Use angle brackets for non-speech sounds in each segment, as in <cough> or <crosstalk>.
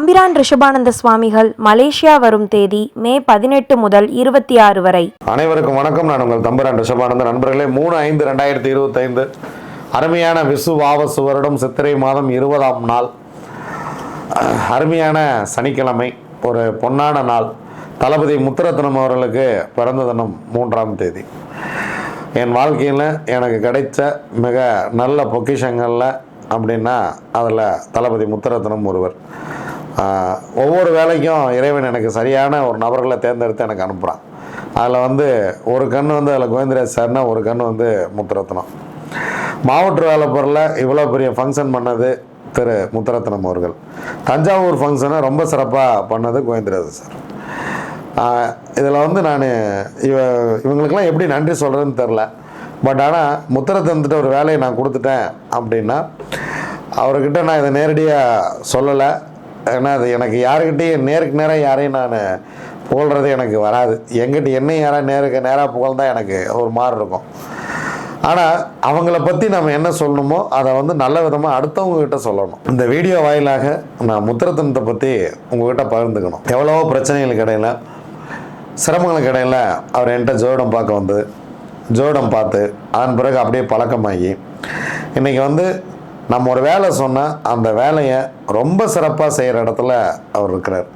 தம்பிரான் ரிஷபானந்த சுவாமிகள் மலேசியா வரும் தேதி மே பதினெட்டு முதல் இருபத்தி ஆறு வரை. அனைவருக்கும் வணக்கம். நான் உங்கள் தம்பிரான் ரிஷபானந்த. நண்பர்களே மூணு ஐந்து ரெண்டாயிரத்தி இருபத்தைந்து. அருமையான விசுவாவசு வருடம் சித்திரை மாதம் இருபதாம் நாள். அருமையான சனிக்கிழமை ஒரு பொன்னான நாள். தளபதி முத்துரத்னம் அவர்களுக்கு பிறந்த தினம் மூன்றாம் தேதி. என் வாழ்க்கையில் எனக்கு கிடைச்ச மிக நல்ல பொக்கிஷங்களில் அப்படின்னா அதில் தளபதி முத்துரத்னம் ஒருவர். ஒவ்வொரு வேலைக்கும் இறைவன் எனக்கு சரியான ஒரு நபர்களை தேர்ந்தெடுத்து எனக்கு அனுப்புகிறான் அதில் வந்து ஒரு கண் வந்து அதில் கோவிந்தராஜ் சார்னா ஒரு கண் வந்து முத்துரத்னம். மாவட்ட வேலைப்பொருளில் இவ்வளோ பெரிய ஃபங்க்ஷன் பண்ணது திரு முத்துரத்னம் அவர்கள். தஞ்சாவூர் ஃபங்க்ஷனை ரொம்ப சிறப்பாக பண்ணது கோவிந்தராஜ் சார். இதில் வந்து நான் இவ இவங்களுக்கெல்லாம் எப்படி நன்றி சொல்கிறேன்னு தெரில பட் ஆனால் முத்திரத்தந்துட்டு ஒரு வேலையை நான் கொடுத்துட்டேன் அப்படின்னா அவர்கிட்ட நான் இதை நேரடியாக சொல்லலை. ஏன்னா அது எனக்கு யாருக்கிட்டேயும் நேருக்கு நேராக யாரையும் நான் புகழ்றது எனக்கு வராது. எங்கிட்ட என்ன யாராவது நேருக்கு நேராக புகழ்ந்தா எனக்கு ஒரு மாதிரி இருக்கும். ஆனால் அவங்கள பற்றி நம்ம என்ன சொல்லணுமோ அதை வந்து நல்ல விதமாக அடுத்தவங்ககிட்ட சொல்லணும். இந்த வீடியோ வாயிலாக நான் முத்திரத்தனத்தை பற்றி உங்ககிட்ட பகிர்ந்துக்கணும். எவ்வளவோ பிரச்சனைகளுக்கு இடையில சிரமங்களுக்கு இடையில அவர் என்கிட்ட ஜோடம் பார்க்க வந்து ஜோடம் பார்த்து அதன் பிறகு அப்படியே பழக்கமாகி இன்றைக்கி வந்து நம்ம ஒரு வேலை சொன்னால் அந்த வேலையை ரொம்ப சிறப்பாக செய்கிற இடத்துல அவர் இருக்கிறார்.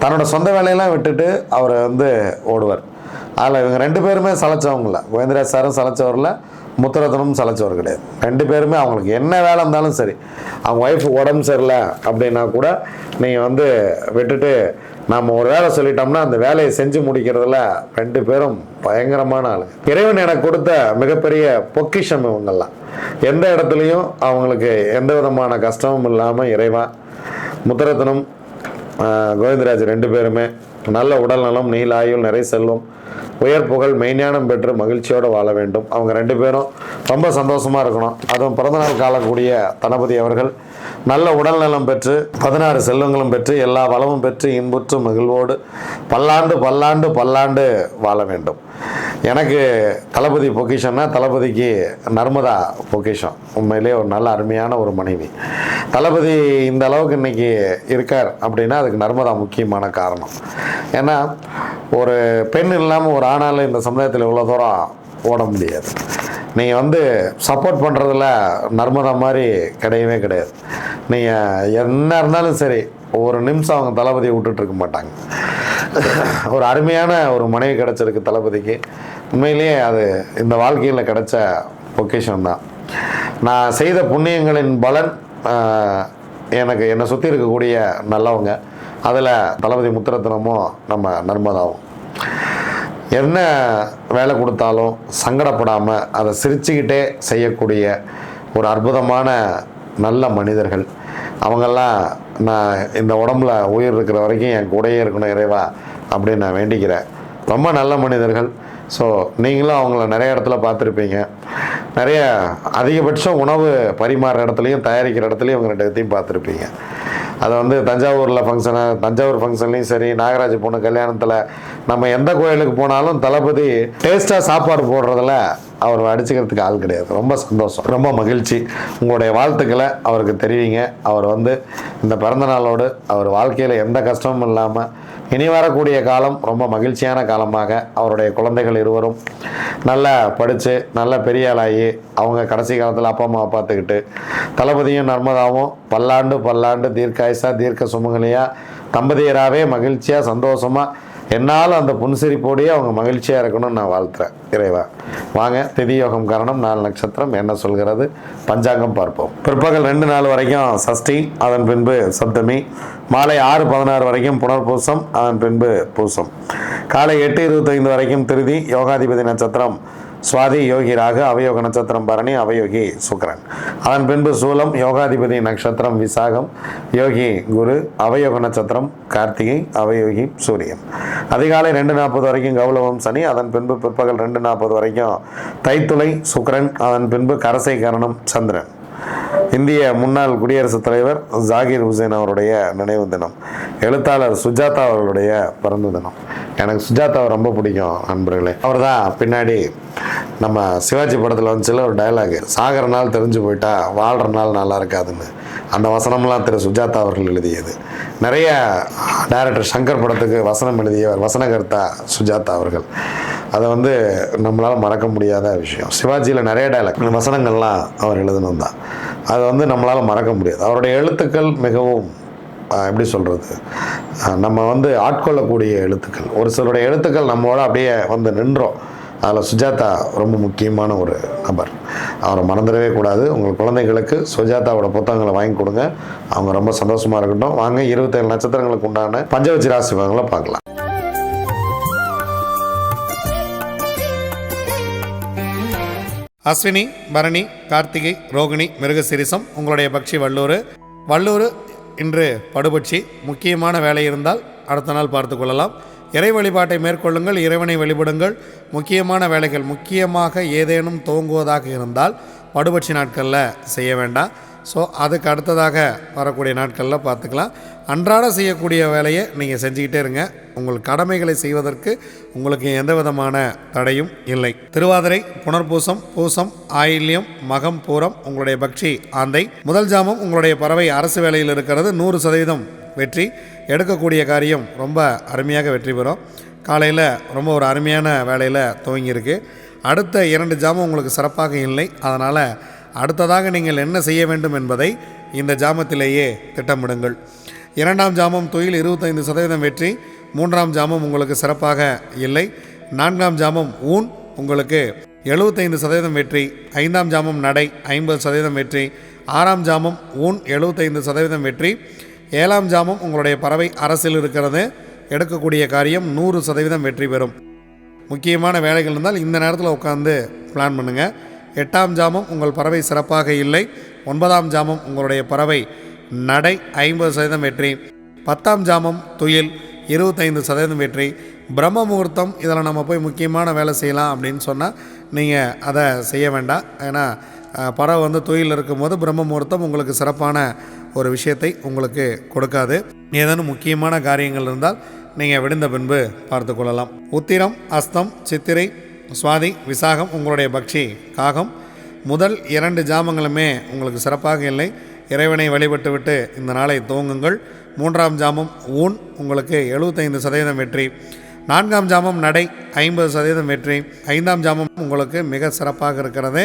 தன்னோட சொந்த வேலையெல்லாம் விட்டுட்டு அவர் வந்து ஓடுவார். அதில் இவங்க ரெண்டு பேருமே சலைச்சவங்கள கோவிந்தராஜ் சாரும் சலைச்சவரில் முத்துரத்னமும் சலைச்சவர் கிடையாது. ரெண்டு பேருமே அவங்களுக்கு என்ன வேலை இருந்தாலும் சரி. அவங்க ஒய்ஃப் உடம்பு சரியில்லை அப்படின்னா கூட நீங்கள் வந்து விட்டுட்டு நம்ம ஒரு வேலை சொல்லிட்டோம்னா அந்த வேலையை செஞ்சு முடிக்கிறதுல ரெண்டு பேரும் பயங்கரமான ஆள் இறைவன் எனக்கு கொடுத்த மிகப்பெரிய பொக்கிஷம் இவங்கெல்லாம். எந்த இடத்துலையும் அவங்களுக்கு எந்த விதமான கஷ்டமும் இல்லாமல் இறைவா முத்துரத்னம் ஆஹ் கோவிந்தராஜ் ரெண்டு பேருமே நல்ல உடல் நலம் நீல ஆயுள் நிறை செல்வம் உயர் புகழ் மெய்ஞானம் பெற்று மகிழ்ச்சியோடு வாழ வேண்டும். அவங்க ரெண்டு பேரும் ரொம்ப சந்தோஷமாக இருக்கணும். அதுவும் பிறந்தநாள் காலக்கூடிய தளபதி அவர்கள் நல்ல உடல்நலம் பெற்று பதினாறு செல்வங்களும் பெற்று எல்லா வளமும் பெற்று இன்புற்று மகிழ்வோடு பல்லாண்டு பல்லாண்டு பல்லாண்டு வாழ வேண்டும். எனக்கு தளபதி பொக்கிஷன்னா தளபதிக்கு நர்மதா பொக்கிஷம். உண்மையிலேயே ஒரு நல்ல அருமையான ஒரு மனைவி. தளபதி இந்த அளவுக்கு இன்னைக்கு இருக்கார் அப்படின்னா அதுக்கு நர்மதா முக்கியமான காரணம். ஏன்னா ஒரு பெண் இல்லாமல் ஒரு ஆணால் இந்த சமுதாயத்தில் இவ்வளோ தூரம் ஓட முடியாது. நீங்கள் வந்து சப்போர்ட் பண்ணுறதுல நர்மதா மாதிரி கிடையவே கிடையாது. நீங்கள் என்ன இருந்தாலும் சரி ஒரு நிமிஷம் அவங்க தளபதியை விட்டுட்டு இருக்க மாட்டாங்க. <laughs> ஒரு அருமையான ஒரு மனைவி கிடச்சிருக்கு தளபதிக்கு. உண்மையிலேயே அது இந்த வாழ்க்கையில் கிடைச்ச பொக்கேஷன் தான். நான் செய்த புண்ணியங்களின் பலன் எனக்கு என்னை சுற்றி இருக்கக்கூடிய நல்லவங்க அதில் தளபதி முத்திரத்தனமும் நம்ம நர்மதாவும். என்ன வேலை கொடுத்தாலும் சங்கடப்படாமல் அதை சிரிச்சுக்கிட்டே செய்யக்கூடிய ஒரு அற்புதமான நல்ல மனிதர்கள். அவங்கெல்லாம் நான் இந்த உடம்புல உயிர் இருக்கிற வரைக்கும் என் கூடயே இருக்கணும் இறைவா அப்படின்னு நான் வேண்டிக்கிறேன். ரொம்ப நல்ல மனிதர்கள். ஸோ நீங்களும் அவங்கள நிறைய இடத்துல பார்த்துருப்பீங்க. நிறைய அதிகபட்சம் உணவு பரிமாறுற இடத்துலையும் தயாரிக்கிற இடத்துலையும் இவங்க ரெண்டு இடத்தையும் பார்த்துருப்பீங்க. அது வந்து தஞ்சாவூரில் ஃபங்க்ஷனு தஞ்சாவூர் ஃபங்க்ஷன்லேயும் சரி நாகராஜ் பொண்ணு கல்யாணத்தில் நம்ம எந்த கோயிலுக்கு போனாலும் தளபதி டேஸ்ட்டாக சாப்பாடு போடுறதுல அவர் அடிச்சுக்கிறதுக்கு ஆள் கிடையாது. ரொம்ப சந்தோஷம். ரொம்ப மகிழ்ச்சி. உங்களுடைய வாழ்த்துக்களை அவருக்கு தெரிவிங்க. அவர் வந்து இந்த பிறந்தநாளோடு அவர் வாழ்க்கையில் எந்த கஷ்டமும் இல்லாமல் இனி வரக்கூடிய காலம் ரொம்ப மகிழ்ச்சியான காலமாக அவருடைய குழந்தைகள் இருவரும் நல்லா படித்து நல்ல பெரிய ஆளாகி அவங்க கடைசி காலத்தில் அப்பா அம்மாவை பார்த்துக்கிட்டு தளபதியும் நர்மதாவும் பல்லாண்டு பல்லாண்டு தீர்க்காயுசா தீர்க்க சுமங்கலியாக தம்பதியராகவே மகிழ்ச்சியாக சந்தோஷமாக என்னால் அந்த புன்சிரிப்போடையே அவங்க மகிழ்ச்சியாக இருக்கணும்னு நான் வாழ்த்துறேன் இறைவா. வாங்க திதியோகம் காரணம் நாலு நட்சத்திரம் என்ன சொல்கிறது? பஞ்சாங்கம் பார்ப்போம். பிற்பகல் ரெண்டு நாள் வரைக்கும் சஷ்டி அதன் பின்பு சப்தமி. மாலை ஆறு பதினாறு வரைக்கும் புனர்பூசம் அதன் பின்பு பூசம். காலை எட்டு இருபத்தைந்து வரைக்கும் திருதி யோகாதிபதி நட்சத்திரம் சுவாதி யோகி ராகு அவயோக நட்சத்திரம் பரணி அவயோகி சுக்கரன். அதன் பின்பு சூலம் யோகாதிபதி நட்சத்திரம் விசாகம் யோகி குரு அவயோக நட்சத்திரம் கார்த்திகை அவயோகி சூரியன். அதிகாலை ரெண்டு நாற்பது வரைக்கும் கௌலவம் சனி அதன் பின்பு பிற்பகல் ரெண்டு நாற்பது வரைக்கும் தைத்துளை சுக்கிரன் அதன் பின்பு கரசை கரணம் சந்திரன். இந்திய முன்னாள் குடியரசுத் தலைவர் ஜாகிர் ஹுசேன் அவருடைய நினைவு தினம். எழுத்தாளர் சுஜாதா அவர்களுடைய பிறந்த தினம். எனக்கு சுஜாதாவை ரொம்ப பிடிக்கும் நண்பர்களே. அவர் தான் பின்னாடி நம்ம சிவாஜி படத்தில் வந்துச்சுல ஒரு டயலாக் சாகிற நாள் தெரிஞ்சு போயிட்டா வாழ்கிற நாள் நல்லா இருக்காதுன்னு. அந்த வசனம்லாம் திரு சுஜாதா அவர்கள் எழுதியது. நிறைய டைரக்டர் சங்கர் படத்துக்கு வசனம் எழுதியவர் வசனகர்த்தா சுஜாதா அவர்கள். அதை வந்து நம்மளால் மறக்க முடியாத விஷயம். சிவாஜியில் நிறைய டைலாக் வசனங்கள்லாம் அவர் எழுதினது தான் அதை வந்து நம்மளால் மறக்க முடியாது. அவருடைய எழுத்துக்கள் மிகவும் எப்படி சொல்கிறது நம்ம வந்து ஆட்கொள்ளக்கூடிய எழுத்துக்கள். ஒரு சிலருடைய எழுத்துக்கள் நம்மளோட அப்படியே வந்து நின்றோம். அதில் சுஜாதா ரொம்ப முக்கியமான ஒரு நபர். அவரை மறந்துடவே கூடாது. உங்கள் குழந்தைகளுக்கு சுஜாதாவோட புத்தகங்களை வாங்கி கொடுங்க. அவங்க ரொம்ப சந்தோஷமாக இருக்கட்டும். வாங்க இருபத்தேழு நட்சத்திரங்களுக்கு உண்டான பஞ்சவச்சி ராசி பகங்களை பார்க்கலாம். அஸ்வினி பரணி கார்த்திகை ரோகிணி மிருகசிரிசம் உங்களுடைய பக்ஷி வள்ளூர். வள்ளூர் இன்று படுபட்சி. முக்கியமான வேலை இருந்தால் அடுத்த நாள் பார்த்து கொள்ளலாம். இறை வழிபாட்டை மேற்கொள்ளுங்கள் இறைவனை வழிபடுங்கள். முக்கியமான வேலைகள் முக்கியமாக ஏதேனும் துவங்குவதாக இருந்தால் படுபட்சி நாட்களில் செய்ய வேண்டாம். ஸோ அதுக்கு அடுத்ததாக வரக்கூடிய நாட்களில் பார்த்துக்கலாம். அன்றாட செய்யக்கூடிய வேலையை நீங்கள் செஞ்சுக்கிட்டே இருங்க. உங்கள் கடமைகளை செய்வதற்கு உங்களுக்கு எந்த விதமான தடையும் இல்லை. திருவாதிரை புனர்பூசம் பூசம் ஆயில்யம் மகம் பூரம் உங்களுடைய பக்ஷி ஆந்தை. முதல் ஜாமம் உங்களுடைய பறவை அரசு வேலையில் இருக்கிறது. நூறு சதவீதம் வெற்றி எடுக்கக்கூடிய காரியம் ரொம்ப அருமையாக வெற்றி பெறும். காலையில் ரொம்ப ஒரு அருமையான வேலையில் துவங்கியிருக்கு. அடுத்த இரண்டு ஜாமம் உங்களுக்கு சிறப்பாக இல்லை. அதனால் அடுத்ததாக நீங்கள் என்ன செய்ய வேண்டும் என்பதை இந்த ஜாமத்திலேயே திட்டமிடுங்கள். இரண்டாம் ஜாமம் தொழில் இருபத்தைந்து சதவீதம் வெற்றி மூன்றாம் ஜாமம் உங்களுக்கு சிறப்பாக இல்லை. நான்காம் ஜாமம் ஊன் உங்களுக்கு எழுபத்தைந்து சதவீதம் வெற்றி ஐந்தாம் ஜாமம் நடை ஐம்பது சதவீதம் வெற்றி ஆறாம் ஜாமம் ஊன் எழுபத்தைந்து சதவீதம் வெற்றி ஏழாம் ஜாமம் உங்களுடைய பறவை அரசில் இருக்கிறது. எடுக்கக்கூடிய காரியம் நூறு சதவீதம் வெற்றி பெறும். முக்கியமான வேலைகள் இருந்தால் இந்த நேரத்தில் உட்காந்து பிளான் பண்ணுங்கள் எட்டாம் ஜாமம் உங்கள் பறவை சிறப்பாக இல்லை. ஒன்பதாம் ஜாமம் உங்களுடைய பறவை நடை ஐம்பது சதவீதம் வெற்றி. பத்தாம் ஜாமம் துயில் இருபத்தைந்து சதவீதம் வெற்றி. பிரம்ம முகூர்த்தம் இதில் நம்ம போய் முக்கியமான வேலை செய்யலாம் அப்படின்னு சொன்னால் நீங்கள் அதை செய்ய வேண்டாம். ஏன்னா பறவை வந்து தொழில் இருக்கும்போது பிரம்ம முகூர்த்தம் உங்களுக்கு சிறப்பான ஒரு விஷயத்தை உங்களுக்கு கொடுக்காது. ஏதேனும் முக்கியமான காரியங்கள் இருந்தால் நீங்கள் விடுந்த பின்பு பார்த்து கொள்ளலாம். உத்திரம் அஸ்தம் சித்திரை சுவாதி விசாகம் உங்களுடைய பக்ஷி காகம். முதல் இரண்டு ஜாமங்களுமே உங்களுக்கு சிறப்பாக இல்லை. இறைவனை வழிபட்டு விட்டு இந்த நாளை துவங்குங்கள். மூன்றாம் ஜாமம் ஊன் உங்களுக்கு எழுபத்தைந்து சதவீதம் வெற்றி. நான்காம் ஜாமம் நடை ஐம்பது சதவீதம் வெற்றி. ஐந்தாம் ஜாமம் உங்களுக்கு மிக சிறப்பாக இருக்கிறது.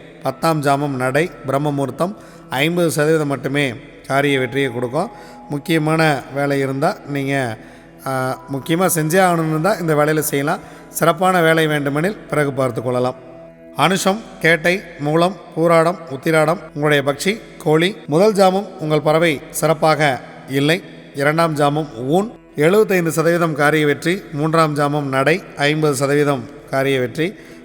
பத்தாம் ஜாமம் நடை பிரம்மமுகூர்த்தம் ஐம்பது சதவீதம் மட்டுமே காரிய வெற்றியை கொடுக்கும். முக்கியமான வேலை இருந்தால் நீங்கள் முக்கியமாக செஞ்சே ஆகணும்னு தான் இந்த வேலையில் செய்யலாம். சிறப்பான வேலை வேண்டுமெனில் பிறகு பார்த்து கொள்ளலாம். அனுஷம் கேட்டை மூலம் பூராடம் உத்திராடம் உங்களுடைய பக்ஷி கோழி. முதல் ஜாமம் உங்கள் பறவை சிறப்பாக இல்லை. இரண்டாம் ஜாமம் ஊன். எழுபத்தைந்து சதவீதம் காரிய வெற்றி. மூன்றாம் ஜாமம் நடை. ஐம்பது சதவீதம் காரிய வெற்றி.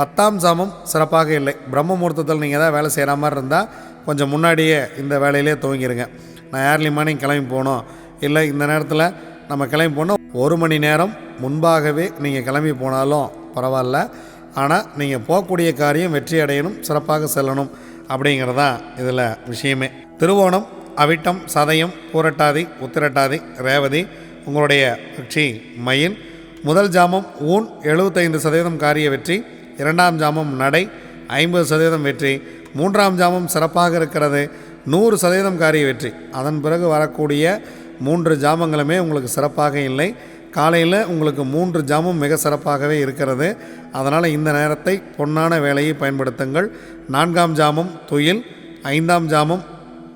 பத்தாம் சாமம் சிறப்பாக இல்லை. பிரம்ம முகூர்த்தத்தில் நீங்கள் ஏதாவது வேலை செய்கிற மாதிரி இருந்தால் கொஞ்சம் முன்னாடியே இந்த வேலையிலே துவங்கிடுங்க நான் ஏர்லி மார்னிங் கிளம்பி போகணும். இல்லை இந்த நேரத்தில் நம்ம கிளம்பி போனோம் ஒரு மணி நேரம் முன்பாகவே நீங்கள் கிளம்பி போனாலும் பரவாயில்ல. ஆனால் நீங்கள் போகக்கூடிய காரியம் வெற்றி அடையணும் சிறப்பாக செல்லணும் அப்படிங்கிறதான் இதில் விஷயமே. திருவோணம் அவிட்டம் சதயம் பூரட்டாதி உத்திரட்டாதி ரேவதி உங்களுடைய கட்சி மயில். முதல் ஜாமம் ஊன் எழுபத்தைந்து சதவீதம் காரிய வெற்றி. இரண்டாம் ஜாமம் நடை ஐம்பது சதவீதம் வெற்றி மூன்றாம் ஜாமம் சிறப்பாக இருக்கிறது நூறு சதவீதம் காரிய வெற்றி. அதன் பிறகு வரக்கூடிய மூன்று ஜாமங்களுமே உங்களுக்கு சிறப்பாக இல்லை. காலையில் உங்களுக்கு மூன்று ஜாமும் மிக சிறப்பாகவே இருக்கிறது. அதனால் இந்த நேரத்தை பொன்னான வேலையை பயன்படுத்துங்கள். நான்காம் ஜாமம் துயில் ஐந்தாம் ஜாமம்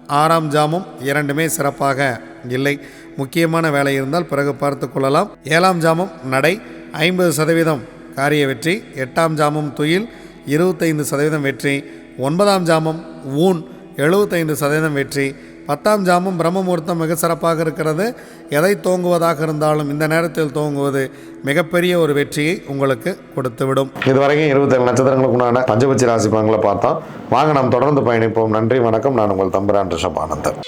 ஆறாம் ஜாமம் இரண்டுமே சிறப்பாக இல்லை. முக்கியமான வேலை இருந்தால் பிறகு பார்த்து கொள்ளலாம். ஏழாம் ஜாமம் நடை ஐம்பது சதவீதம் காரிய வெற்றி எட்டாம் ஜாமம் துயில் இருபத்தைந்து சதவீதம் வெற்றி ஒன்பதாம் ஜாமம் ஊன் எழுபத்தைந்து சதவீதம் வெற்றி பத்தாம் ஜாமம் பிரம்மமுகூர்த்தம் மிக சிறப்பாக இருக்கிறது. எதை தோங்குவதாக இருந்தாலும் இந்த நேரத்தில் தோங்குவது மிகப்பெரிய ஒரு வெற்றியை உங்களுக்கு கொடுத்துவிடும். இதுவரைக்கும் இருபத்தேழு நட்சத்திரங்களுக்கு உண்டான பஞ்சபட்சி ராசி பங்களை பார்த்தோம் வாங்க நாம் தொடர்ந்து பயணிப்போம். நன்றி வணக்கம். நான் உங்கள் தம்பிரான் ரிஷப் ஆனந்தன்.